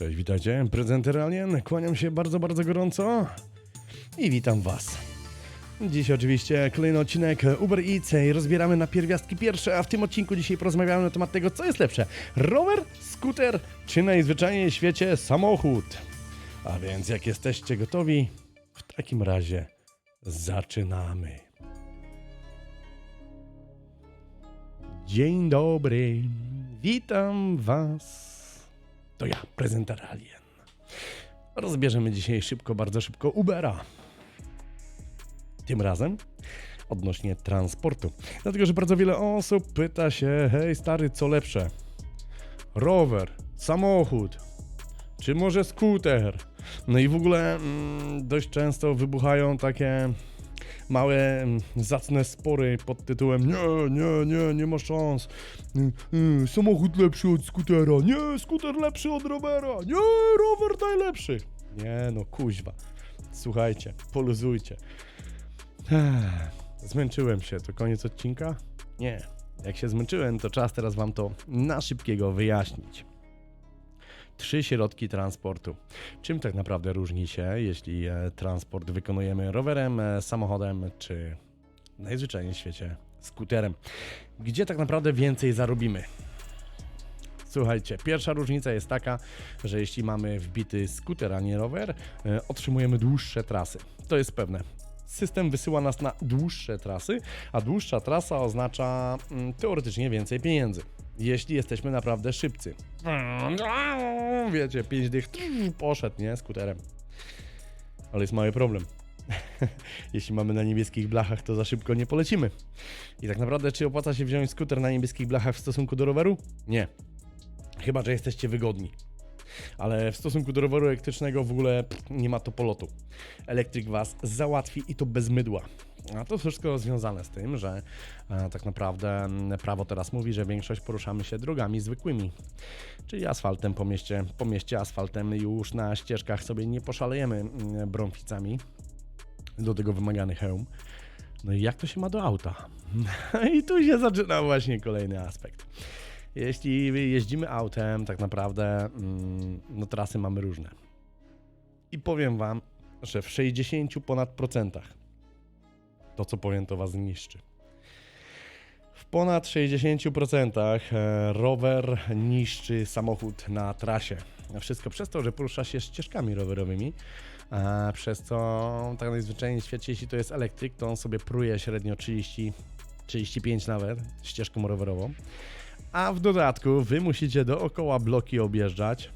Cześć, witajcie. Prezenter Alien. Kłaniam się bardzo, bardzo gorąco i witam Was. Dziś oczywiście kolejny odcinek Uber Eats i rozbieramy na pierwiastki pierwsze, a w tym odcinku dzisiaj porozmawiamy na temat tego, co jest lepsze. Rower, skuter czy najzwyczajniej w świecie samochód? A więc jak jesteście gotowi, w takim razie zaczynamy. Dzień dobry, witam Was. To ja, prezenter Alien. Rozbierzemy dzisiaj szybko, bardzo szybko Ubera. Tym razem odnośnie transportu. Dlatego, że bardzo wiele osób pyta się, hej stary, co lepsze? Rower, samochód, czy może skuter? No i w ogóle mm, dość często wybuchają takie małe, mm, zacne spory pod tytułem nie, nie, nie, nie ma szans. Y, y, samochód lepszy od skutera. Nie, skuter lepszy od rowera. Nie, rower najlepszy. Nie, no kuźwa. Słuchajcie, poluzujcie. Zmęczyłem się. To koniec odcinka? Nie. Jak się zmęczyłem, to czas teraz wam to na szybkiego wyjaśnić. Trzy środki transportu. Czym tak naprawdę różni się, jeśli e, transport wykonujemy rowerem, e, samochodem, czy najzwyczajniej w świecie skuterem? Gdzie tak naprawdę więcej zarobimy? Słuchajcie, pierwsza różnica jest taka, że jeśli mamy wbity skuter, a nie rower, e, otrzymujemy dłuższe trasy. To jest pewne. System wysyła nas na dłuższe trasy, a dłuższa trasa oznacza mm, teoretycznie więcej pieniędzy. Jeśli jesteśmy naprawdę szybcy. Wiecie, 5 dych poszedł, nie? Skuterem. Ale jest mały problem. Jeśli mamy na niebieskich blachach, to za szybko nie polecimy. I tak naprawdę, czy opłaca się wziąć skuter na niebieskich blachach w stosunku do roweru? Nie. Chyba, że jesteście wygodni. Ale w stosunku do roweru elektrycznego w ogóle pff, nie ma to polotu. Elektryk was załatwi i to bez mydła. A to wszystko związane z tym, że e, tak naprawdę prawo teraz mówi, że większość poruszamy się drogami zwykłymi, czyli asfaltem po mieście, po mieście asfaltem już na ścieżkach sobie nie poszalejemy mm, brąficami, do tego wymagany hełm. No i jak to się ma do auta? I tu się zaczyna właśnie kolejny aspekt. Jeśli jeździmy autem, tak naprawdę mm, no trasy mamy różne. I powiem wam, że w 60 ponad procentach to co powiem to was zniszczy. W ponad 60% e, rower niszczy samochód na trasie. Wszystko przez to, że porusza się ścieżkami rowerowymi, przez co tak najzwyczajniej w świecie, jeśli to jest elektryk, to on sobie pruje średnio 30, 35 nawet ścieżką rowerową. A w dodatku wy musicie dookoła bloki objeżdżać.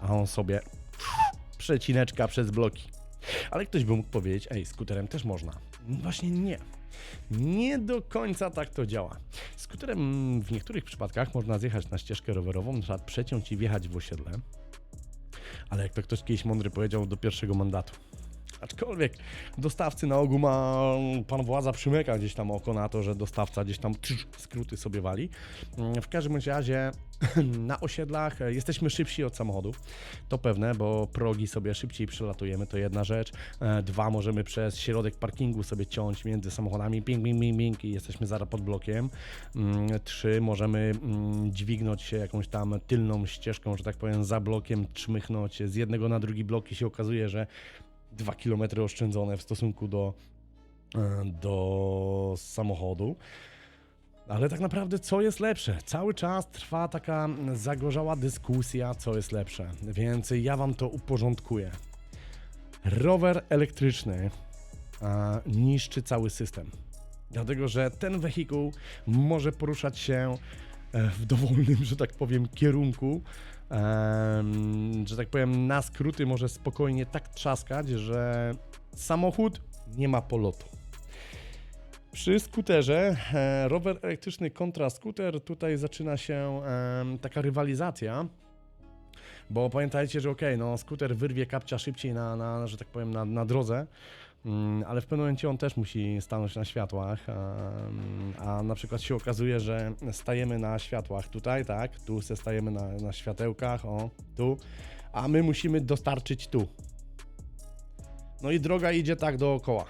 A on sobie przecineczka przez bloki. Ale ktoś by mógł powiedzieć, ej, skuterem też można. Właśnie nie. Nie do końca tak to działa. Skuterem w niektórych przypadkach można zjechać na ścieżkę rowerową, na przykład przeciąć i wjechać w osiedle. Ale jak to ktoś kiedyś mądry powiedział, do pierwszego mandatu. Aczkolwiek dostawcy na ogół ma, pan władza przymyka gdzieś tam oko na to, że dostawca gdzieś tam trz, skróty sobie wali. Mm, W każdym razie na osiedlach e, jesteśmy szybsi od samochodów. To pewne, bo progi sobie szybciej przelatujemy, to jedna rzecz. E, Dwa, możemy przez środek parkingu sobie ciąć między samochodami, ping, ping, ping, ping i jesteśmy zaraz pod blokiem. Mm, Trzy, możemy mm, dźwignąć się jakąś tam tylną ścieżką, że tak powiem, za blokiem, czmychnąć z jednego na drugi blok i się okazuje, że 2 km oszczędzone w stosunku do, e, do samochodu. Ale tak naprawdę, co jest lepsze? Cały czas trwa taka zagorzała dyskusja, co jest lepsze, więc ja wam to uporządkuję. Rower elektryczny a, niszczy cały system. Dlatego, że ten wehikuł może poruszać się e, w dowolnym, że tak powiem, kierunku. Że tak powiem, na skróty może spokojnie tak trzaskać, że samochód nie ma polotu. Przy skuterze, e, rower elektryczny kontra skuter, tutaj zaczyna się taka rywalizacja. Bo pamiętajcie, że okej, no skuter wyrwie kapcia szybciej na, na że tak powiem, na, na drodze, ale w pewnym momencie on też musi stanąć na światłach, a na przykład się okazuje, że stajemy na światłach tutaj, tak, tu se stajemy na, na światełkach, o, tu, a my musimy dostarczyć tu. No i droga idzie tak dookoła.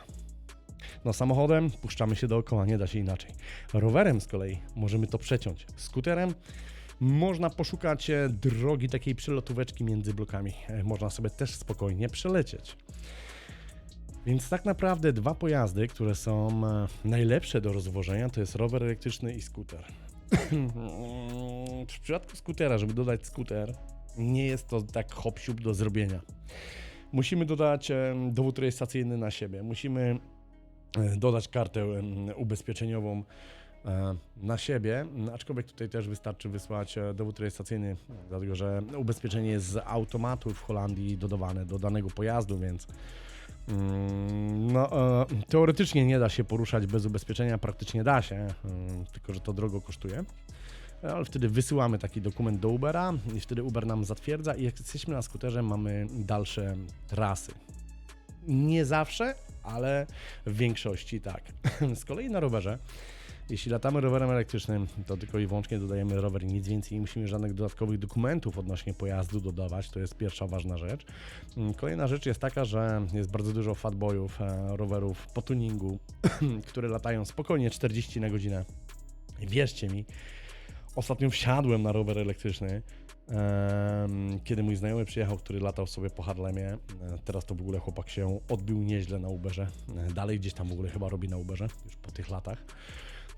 No samochodem puszczamy się dookoła, nie da się inaczej. Rowerem z kolei możemy to przeciąć. Skuterem można poszukać e, drogi takiej przelotóweczki między blokami. E, Można sobie też spokojnie przelecieć. Więc tak naprawdę dwa pojazdy, które są e, najlepsze do rozwożenia, to jest rower elektryczny i skuter. w przypadku skutera, żeby dodać skuter, nie jest to tak hop do zrobienia. Musimy dodać dowód rejestracyjny na siebie. Musimy e, dodać kartę ubezpieczeniową e, na siebie, aczkolwiek tutaj też wystarczy wysłać dowód rejestracyjny, dlatego że ubezpieczenie jest z automatu w Holandii dodawane do danego pojazdu, więc no, e, teoretycznie nie da się poruszać bez ubezpieczenia, praktycznie da się, mm, tylko że to drogo kosztuje. Ale wtedy wysyłamy taki dokument do Ubera i wtedy Uber nam zatwierdza i jak jesteśmy na skuterze mamy dalsze trasy. Nie zawsze, ale w większości tak. Z kolei na rowerze, jeśli latamy rowerem elektrycznym, to tylko i wyłącznie dodajemy rower nic więcej. Nie musimy żadnych dodatkowych dokumentów odnośnie pojazdu dodawać. To jest pierwsza ważna rzecz. Mm, Kolejna rzecz jest taka, że jest bardzo dużo fatboyów, e, rowerów po tuningu, które latają spokojnie 40 na godzinę. Wierzcie mi, ostatnio wsiadłem na rower elektryczny, kiedy mój znajomy przyjechał, który latał sobie po Harlemie. E, Teraz to w ogóle chłopak się odbił nieźle na Uberze. E, Dalej gdzieś tam w ogóle chyba robi na Uberze, już po tych latach.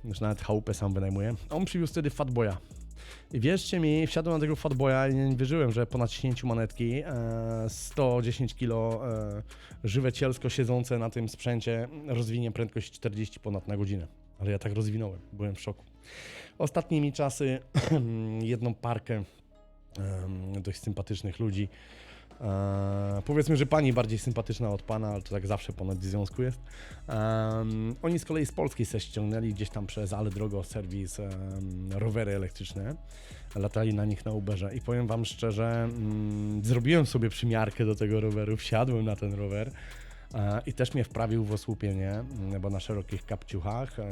Już nawet chałupę sam wynajmuje. On przywiózł wtedy Fatboya. I wierzcie mi, wsiadłem na tego Fatboya i nie wierzyłem, że po naciśnięciu manetki e, 110 kg e, żywe cielsko siedzące na tym sprzęcie rozwinie prędkość 40 ponad na godzinę. Ale ja tak rozwinąłem, byłem w szoku. Ostatnimi czasy jedną parkę dość sympatycznych ludzi. E, powiedzmy, że pani bardziej sympatyczna od pana, ale to tak zawsze ponad w związku jest. Em, oni z kolei z Polski se ściągnęli gdzieś tam przez Ale Drogo serwis rowery elektryczne. Latali na nich na Uberze i powiem wam szczerze, mm, zrobiłem sobie przymiarkę do tego roweru, wsiadłem na ten rower. E, I też mnie wprawił w osłupienie, mm, bo na szerokich kapciuchach e,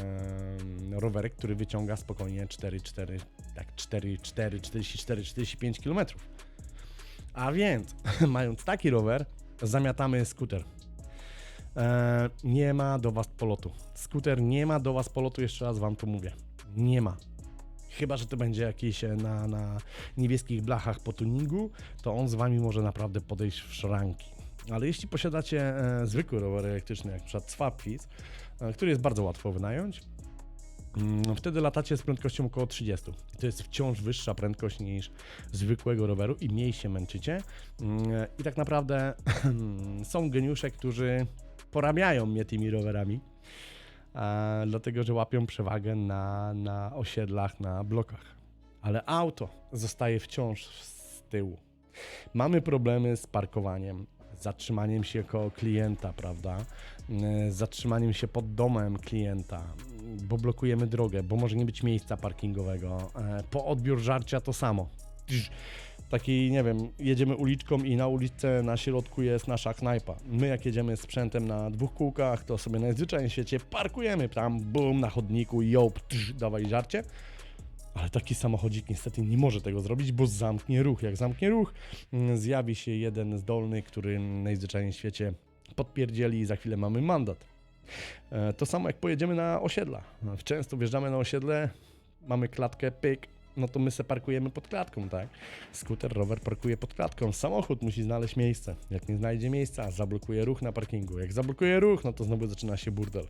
rowerek, który wyciąga spokojnie 4,4, tak 4,4, 44, 45 km. A więc, mając taki rower, zamiatamy skuter. E, nie ma do Was polotu. Skuter nie ma do Was polotu, jeszcze raz Wam to mówię. Nie ma. Chyba, że to będzie jakieś e, na, na niebieskich blachach po tuningu, to on z Wami może naprawdę podejść w szranki. Ale jeśli posiadacie e, zwykły rower elektryczny, jak np. Swapfit, e, który jest bardzo łatwo wynająć, mm, wtedy latacie z prędkością około 30. I to jest wciąż wyższa prędkość niż zwykłego roweru i mniej się męczycie. Mm, I tak naprawdę są geniusze, którzy porabiają mnie tymi rowerami, e, dlatego że łapią przewagę na, na osiedlach, na blokach. Ale auto zostaje wciąż z tyłu. Mamy problemy z parkowaniem, zatrzymaniem się koło klienta, prawda? E, Zatrzymaniem się pod domem klienta, bo blokujemy drogę, bo może nie być miejsca parkingowego. E, Po odbiór żarcia to samo. Taki, nie wiem, jedziemy uliczką i na ulicy na środku jest nasza knajpa. My jak jedziemy sprzętem na dwóch kółkach, to sobie najzwyczajniej w świecie parkujemy tam, bum, na chodniku, tsz, dawaj żarcie. Ale taki samochodzik niestety nie może tego zrobić, bo zamknie ruch. Jak zamknie ruch, mm, zjawi się jeden zdolny, który najzwyczajniej w świecie podpierdzieli i za chwilę mamy mandat. E, To samo jak pojedziemy na osiedla. Często wjeżdżamy na osiedle, mamy klatkę, pyk, no to my se parkujemy pod klatką, tak? Skuter, rower parkuje pod klatką. Samochód musi znaleźć miejsce. Jak nie znajdzie miejsca, zablokuje ruch na parkingu. Jak zablokuje ruch, no to znowu zaczyna się burdel.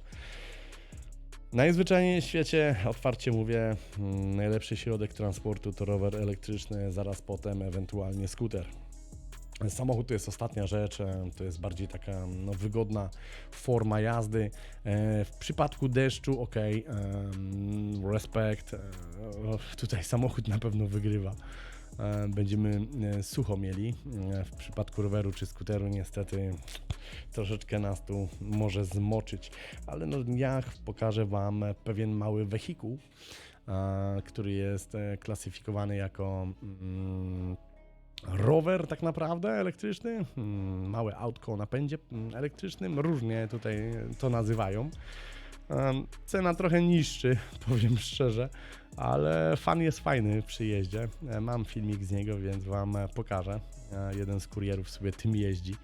Najzwyczajniej w świecie, otwarcie mówię, mm, najlepszy środek transportu to rower elektryczny, zaraz potem ewentualnie skuter. Samochód to jest ostatnia rzecz, e, to jest bardziej taka no, wygodna forma jazdy. E, W przypadku deszczu, ok, respekt, e, tutaj samochód na pewno wygrywa. E, Będziemy e, sucho mieli. E, W przypadku roweru czy skuteru niestety troszeczkę nas tu może zmoczyć, ale no, ja pokażę Wam pewien mały wehikuł, który jest klasyfikowany jako mm, rower tak naprawdę elektryczny, mm, małe autko o napędzie mm, elektrycznym, różnie tutaj to nazywają. Cena trochę niższy, powiem szczerze, ale fan jest fajny przy jeździe. E, Mam filmik z niego, więc Wam e, pokażę. E, Jeden z kurierów sobie tym jeździ.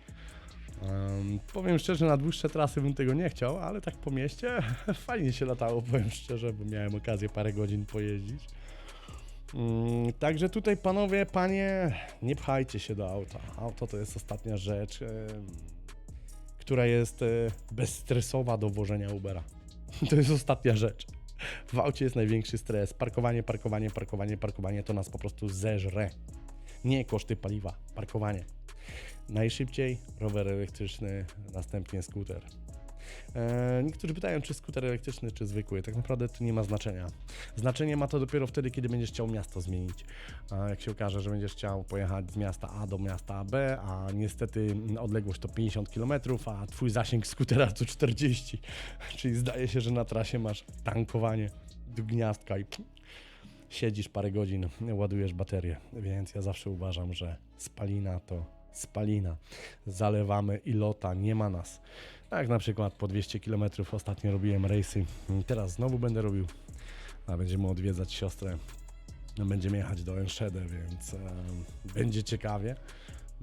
Em, powiem szczerze, na dłuższe trasy bym tego nie chciał, ale tak po mieście fajnie się latało, powiem szczerze, bo miałem okazję parę godzin pojeździć. Mm, Także tutaj panowie, panie, nie pchajcie się do auta. Auto to jest ostatnia rzecz, która jest bezstresowa do włożenia Ubera. To jest ostatnia rzecz. W aucie jest największy stres. Parkowanie, parkowanie, parkowanie, parkowanie to nas po prostu zeżre. Nie koszty paliwa, parkowanie. Najszybciej rower elektryczny, następnie skuter. E, niektórzy pytają, czy skuter elektryczny, czy zwykły. Tak naprawdę to nie ma znaczenia. Znaczenie ma to dopiero wtedy, kiedy będziesz chciał miasto zmienić. Jak się okaże, że będziesz chciał pojechać z miasta A do miasta B, a niestety odległość to 50 km, a twój zasięg skutera to 40. Czyli zdaje się, że na trasie masz tankowanie do gniazdka i siedzisz parę godzin, ładujesz baterię. Więc ja zawsze uważam, że spalina to spalina. Zalewamy i lota, nie ma nas. Tak na przykład po 200 km ostatnio robiłem rejsy. Teraz znowu będę robił, a będziemy odwiedzać siostrę. Będziemy jechać do Enschede, więc em, będzie ciekawie.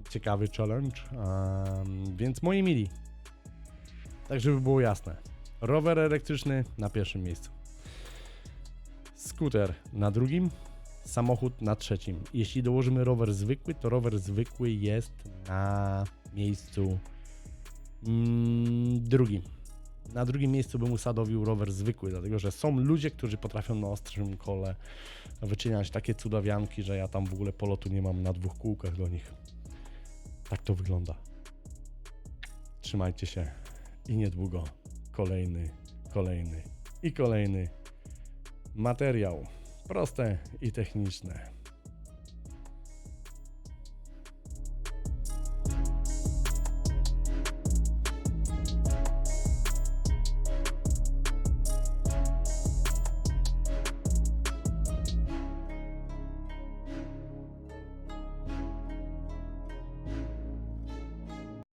Ciekawy challenge. Em, więc moi mili, tak żeby było jasne. Rower elektryczny na pierwszym miejscu. Skuter na drugim, samochód na trzecim. Jeśli dołożymy rower zwykły, to rower zwykły jest na miejscu mm, drugim. Na drugim miejscu bym usadowił rower zwykły, dlatego że są ludzie, którzy potrafią na ostrym kole wyczyniać takie cudawianki, że ja tam w ogóle polotu nie mam na dwóch kółkach do nich. Tak to wygląda. Trzymajcie się i niedługo kolejny, kolejny i kolejny materiał. Proste i techniczne.